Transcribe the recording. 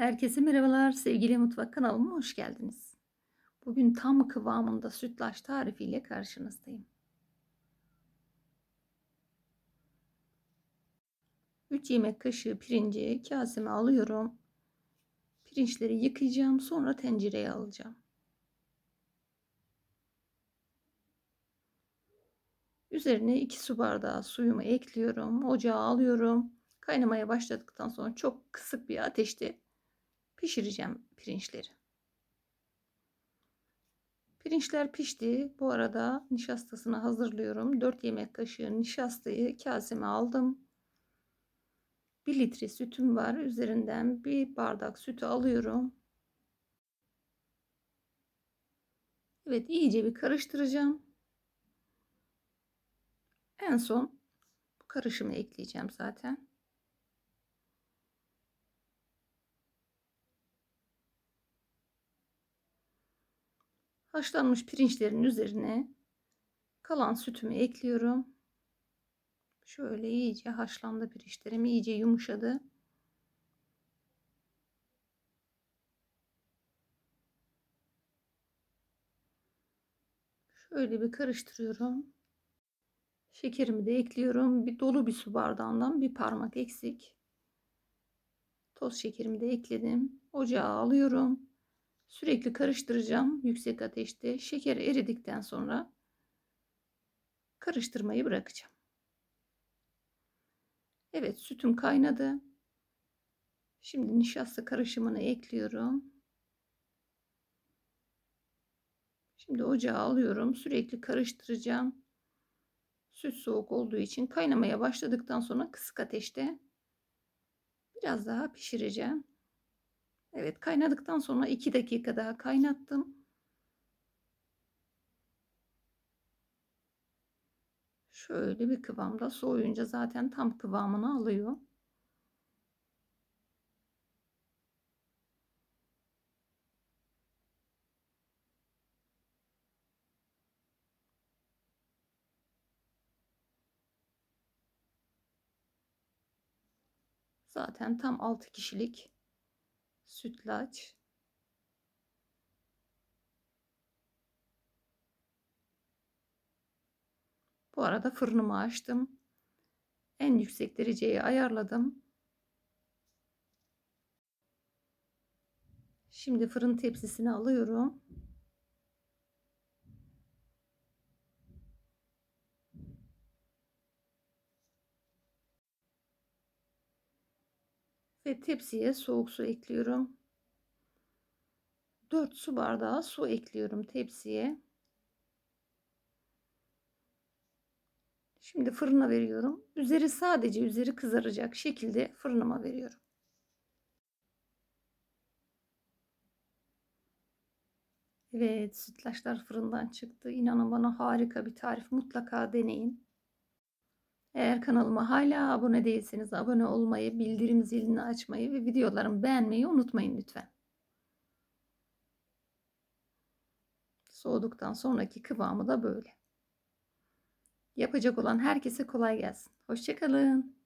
Herkese merhabalar. Sevgili Mutfak kanalıma hoş geldiniz. Bugün tam kıvamında sütlaç tarifiyle karşınızdayım. 3 yemek kaşığı pirinci kaseme alıyorum. Pirinçleri yıkayacağım. Sonra tencereye alacağım. Üzerine 2 su bardağı suyumu ekliyorum. Ocağa alıyorum. Kaynamaya başladıktan sonra çok kısık bir ateşte pişireceğim pirinçleri. Pirinçler pişti. Bu arada nişastasını hazırlıyorum. 4 yemek kaşığı nişastayı kaseme aldım. 1 litre sütüm var. Üzerinden bir bardak sütü alıyorum. Evet iyice bir karıştıracağım. En son bu karışımı ekleyeceğim zaten. Haşlanmış pirinçlerin üzerine kalan sütümü ekliyorum. Şöyle iyice haşlandı pirinçlerim iyice yumuşadı. Şöyle bir karıştırıyorum. Şekerimi de ekliyorum. Bir dolu bir su bardağından bir parmak eksik. Toz şekerimi de ekledim. Ocağa alıyorum. Sürekli karıştıracağım yüksek ateşte. Şeker eridikten sonra karıştırmayı bırakacağım. Evet sütüm kaynadı. Şimdi nişasta karışımını ekliyorum. Şimdi ocağa alıyorum. Sürekli karıştıracağım. Süt soğuk olduğu için kaynamaya başladıktan sonra kısık ateşte biraz daha pişireceğim. Evet kaynadıktan sonra 2 dakika daha kaynattım. Şöyle bir kıvamda soğuyunca zaten tam kıvamını alıyor. Zaten tam 6 kişilik sütlaç. Bu arada fırınımı açtım. En yüksek dereceye ayarladım. Şimdi fırın tepsisini alıyorum. Ve tepsiye soğuk su ekliyorum. 4 su bardağı su ekliyorum tepsiye. Şimdi fırına veriyorum. Üzeri sadece üzeri kızaracak şekilde fırınıma veriyorum. Evet sütlaçlar fırından çıktı. İnanın bana harika bir tarif. Mutlaka deneyin. Eğer kanalıma hala abone değilseniz abone olmayı, bildirim zilini açmayı ve videolarımı beğenmeyi unutmayın lütfen. Soğuduktan sonraki kıvamı da böyle. Yapacak olan herkese kolay gelsin. Hoşçakalın.